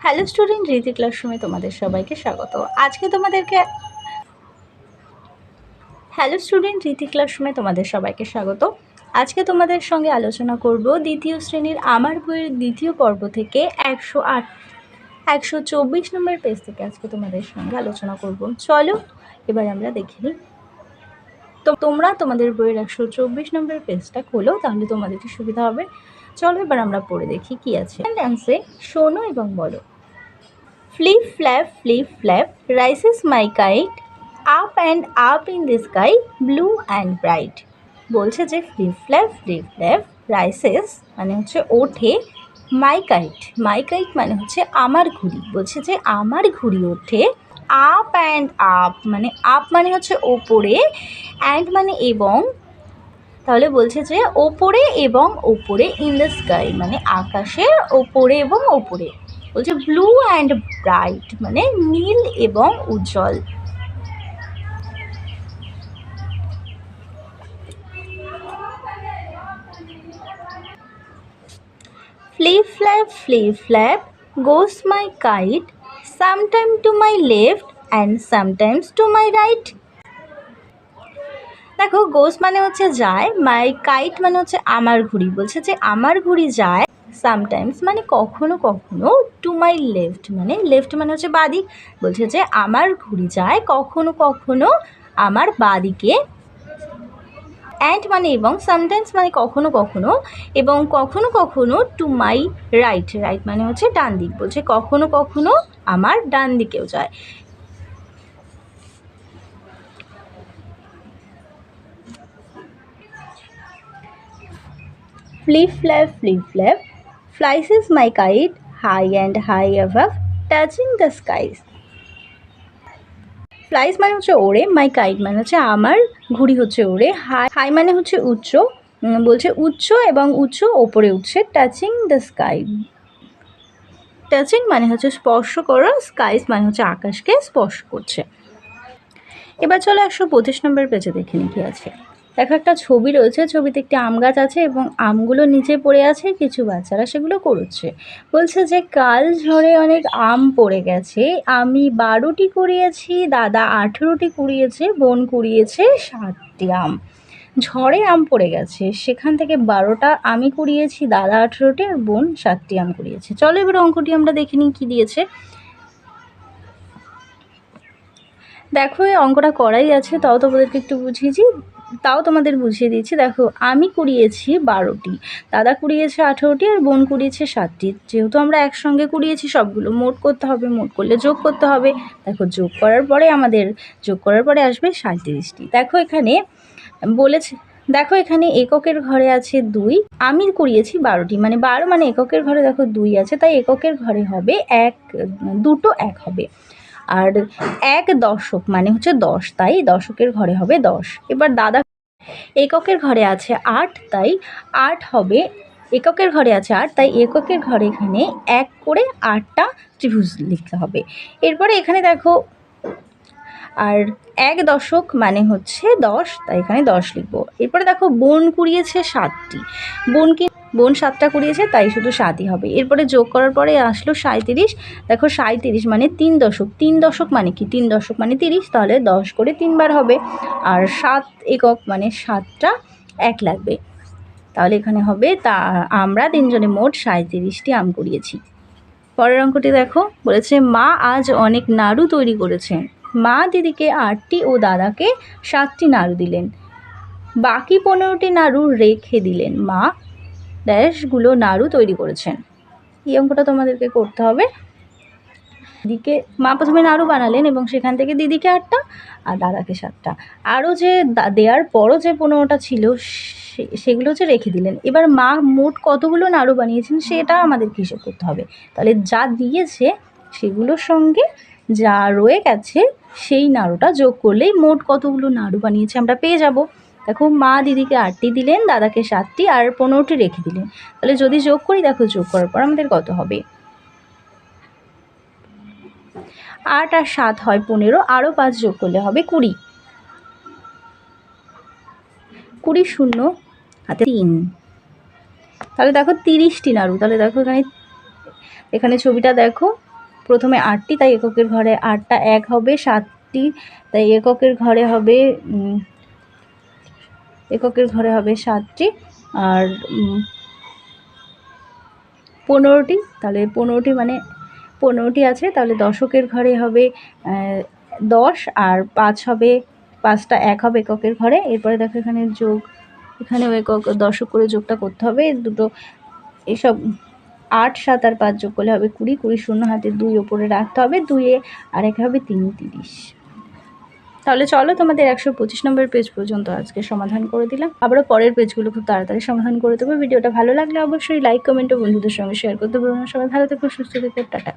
Hello student রীতি ক্লাসরুমে তোমাদের সবাইকে স্বাগত। আজকে তোমাদেরকে হ্যালো স্টুডেন্ট রীতি ক্লাসরুমে তোমাদের সবাইকে স্বাগত। আজকে তোমাদের সঙ্গে আলোচনা করব দ্বিতীয় শ্রেণির আমার বইয়ের দ্বিতীয় পর্ব থেকে একশো আট, একশো চব্বিশ নম্বর পেজ থেকে আজকে তোমাদের সঙ্গে আলোচনা করব। চলো, এবার আমরা দেখে নিই। তো তোমরা তোমাদের বইয়ের একশো চব্বিশ নম্বর পেজটা খোলো, তাহলে তোমাদেরকে সুবিধা হবে? চলো এবার আমরা পড়ে দেখি কি আছে। ডান্সে শোনো এবং বলো। Flip flap flip flap rises my kite up and up in the sky blue and bright বলছে যে flip flap flip flap rises মানে হচ্ছে ওঠে মাই কাইট মাই কাইট মানে হচ্ছে আমার ঘুড়ি। বলছে যে আমার ঘুড়ি ওঠে আপ অ্যান্ড আপ মানে আপ মানে হচ্ছে ওপরে অ্যান্ড মানে এবং তাহলে বলছে যে ওপরে এবং ওপরে ইন দ্য স্কাই মানে আকাশের ওপরে এবং ওপরে বলছে ব্লু অ্যান্ড ব্রাইট মানে নীল এবং উজ্জ্বল। Flip flap flip flap goes my kite sometime to my left and sometimes to my right দেখো গোস মানে হচ্ছে যায় মাই কাইট মানে হচ্ছে আমার ঘুড়ি। বলছে যে আমার ঘুড়ি যায় সামটাইমস মানে কখনো কখনো টু মাই লেফট মানে লেফট মানে হচ্ছে বাদিক। বলছে যে আমার ঘুড়ি যায় কখনো কখনো আমার বাদিকে। অ্যান্ড মানে এবং সামটাইমস মানে কখনো কখনো এবং কখনো কখনো টু মাই রাইট রাইট মানে হচ্ছে ডান দিক। বলছে কখনো কখনো আমার ডান দিকেও যায়। Flip flap, flip flap, flies is my kite, high and high above, touching the skies. Flies মানে হচ্ছে ওড়ে মাই কাইট মানে হচ্ছে আমার ঘুড়ি হচ্ছে ওড়ে হাই হাই মানে হচ্ছে উচ্চ বলছে উচ্চ এবং উচ্চ ওপরে উঠছে টাচিং দ্য স্কাই টাচিং মানে হচ্ছে স্পর্শ করা স্কাইস মানে হচ্ছে আকাশকে স্পর্শ করছে। এবার চলো একশো পঁচিশ নম্বর পেজে দেখে নিই কি আছে। দেখো, একটা ছবি রয়েছে, ছবিতে একটি আম গাছ আছে এবং আমগুলো নিচে পড়ে আছে, কিছু বাচ্চারা সেগুলো করছে। বলছে যে, কাল ঝড়ে অনেক আম পড়ে গেছে। আমি বারোটি কুড়িয়েছি, দাদা আঠেরোটি কুড়িয়েছে, বোন কুড়িয়েছে সাতটি আম। ঝড়ে আম পড়ে গেছে। সেখান থেকে বারোটা আমি কুড়িয়েছি, দাদা আঠেরোটি আর বোন সাতটি আম কুড়িয়েছে। চলো এবার অঙ্কটি আমরা দেখে নিই কী দিয়েছে। দেখো, এই অঙ্কটা করাই আছে। তাও তোমাদেরকে একটু বুঝিয়েছি তাও তোমাদের বুঝিয়ে দিচ্ছি দেখো, আমি কুড়িয়েছি বারোটি। দাদা কুড়িয়েছে আঠেরোটি আর বোন কুড়িয়েছে সাতটি। যেহেতু আমরা একসঙ্গে কুড়িয়েছি সবগুলো, মোট করতে হবে, মোট করলে যোগ করতে হবে। দেখো, যোগ করার পরে আমাদের, যোগ করার পরে আসবে সাঁত্রিশটি দেখো এখানে বলেছে, দেখো এখানে এককের ঘরে আছে দুই, আমি কুড়িয়েছি বারোটি। মানে বারো মানে এককের ঘরে দেখো দুই আছে, তাই এককের ঘরে হবে এক, দুটো এক হবে। আর এক দশক মানে হচ্ছে দশ, তাই দশকের ঘরে হবে দশ। এবার দাদা এককের ঘরে আছে আট, তাই আট হবে, এককের ঘরে আছে আট, তাই এককের ঘরে এখানে এক করে আটটা ত্রিভুজ লিখতে হবে। এরপরে এখানে দেখো, আর এক দশক মানে হচ্ছে দশ, তাই এখানে দশ লিখব। এরপরে দেখো, বোন কুড়িয়েছে সাতটি। বোন কি বোন সাতটা কুড়িয়েছে, তাই শুধু সাতই হবে। এরপরে যোগ করার পরে আসলো সাঁত্রিশ দেখো সাঁত্রিশ মানে তিন দশক। তিন দশক মানে কি? তিন দশক মানে তিরিশ, তাহলে দশ করে তিনবার হবে। আর সাত একক মানে সাতটা এক লাগবে। তাহলে এখানে হবে তা, আমরা তিনজনে মোট সাঁত্রিশটি আম কুড়িয়েছি। পরের অঙ্কটি দেখো, বলেছে, মা আজ অনেক নাড়ু তৈরি করেছেন মা দিদিকে আটটি ও দাদাকে সাতটি নাড়ু দিলেন। বাকি পনেরোটি নাড়ু রেখে দিলেন। মা ড্যাশগুলো নাড়ু তৈরি করেছেন এই অঙ্কটা তোমাদেরকে করতে হবে। দিদিকে, মা প্রথমে নাড়ু বানালেন এবং সেখান থেকে দিদিকে আটটা আর দাদাকে সাতটা। আরও যে দেওয়ার পরও যে পনেরোটা ছিল সেগুলো হচ্ছে রেখে দিলেন। এবার মা মোট কতগুলো নাড়ু বানিয়েছেন সেটা আমাদের হিসেব করতে হবে। তাহলে যা দিয়েছে সেগুলোর সঙ্গে যা রয়ে গেছে সেই নাড়ুটা যোগ করলেই মোট কতগুলো নাড়ু বানিয়েছে আমরা পেয়ে যাব। দেখো, মা দিদিকে আটটি দিলেন, দাদাকে সাতটি আর পনেরোটি রেখে দিলেন। তাহলে যদি যোগ করি, দেখো যোগ করার পর আমাদের কত হবে? আট আর সাত হয় পনেরো, আরও পাঁচ যোগ করলে হবে কুড়ি। কুড়ি শূন্য, হাতে তিন। তাহলে দেখো তিরিশটি নাড়ু, তাহলে দেখো এখানে এখানে ছবিটা দেখো। প্রথমে আটটি, তাই এককের ঘরে আটটা এক হবে, সাতটি, তাই এককের ঘরে হবে এককের ঘরে হবে সাতটি, আর পনেরোটি, তাহলে পনেরোটি মানে পনেরোটি আছে, তাহলে দশকের ঘরে হবে দশ, আর পাঁচ হবে, পাঁচটা এক হবে এককের ঘরে। এরপরে দেখো এখানে যোগ, এখানেও একক দশক করে যোগটা করতে হবে। দুটো, এসব আট, সাত, আর পাঁচ যোগ করলে হবে কুড়ি কুড়ি শূন্য হাতে দুই ওপরে রাখতে হবে, দুইয়ে আর একে হবে তিন, তিরিশ। তাহলে চলো তোমাদের একশো পঁচিশ নম্বর পেজ পর্যন্ত আজকে সমাধান করে দিলাম। আবারও পরের পেজগুলো খুব তাড়াতাড়ি সমাধান করে দেবো। ভিডিওটা ভালো লাগলে অবশ্যই লাইক কমেন্ট ও বন্ধুদের সঙ্গে শেয়ার করতে পারব সবাই ভালো থেকো, সুস্থ থেকো, টাটা।